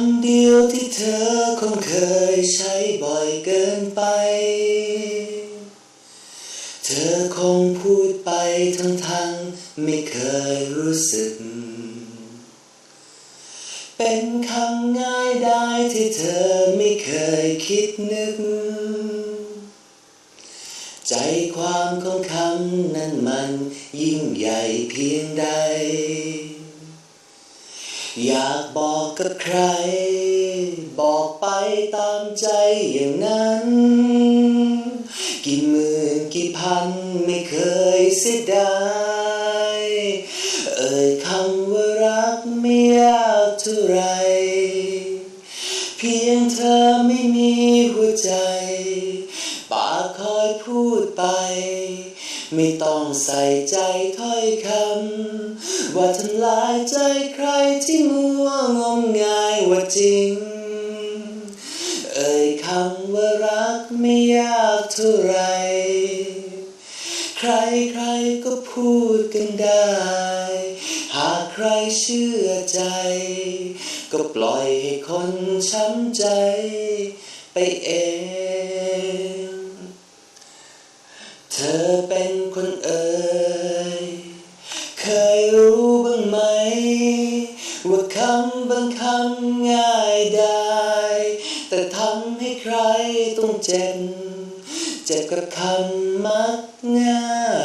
ำเดียวที่เธอคงเคยใช้บ่อยเกินไป เธอคงพูดไปทั้งทั้งไม่เคยรู้สึก เป็นคำง่ายได้ที่เธอไม่เคยคิดนึก ใจความของคำนั้นมันยิ่งใหญ่เพียงใด อยากบอกกับใคร บอกไปตามใจอย่างนั้น กี่หมื่นกี่พันไม่เคยเสียดายเอ่ยคำว่ารักไม่ยากเท่าไร เพียงเธอไม่มีหัวใจ พูดไป ไม่ต้องใส่ใจถ้อยคำว่าทำลายใจใครที่มัวงมงายว่าจริง เอ่ยคำว่ารักไม่ยากเท่าไร ใครใครก็พูดกันได้ หากใครเชื่อใจ ก็ปล่อยให้คนช้ำใจไปเอง ธอเป็นคนเอ่ย เคยรู้บ้างไหม ว่าคำบางคำง่ายได้ แต่ทำให้ใครต้องเจ็บ เจ็บกับคำมักง่าย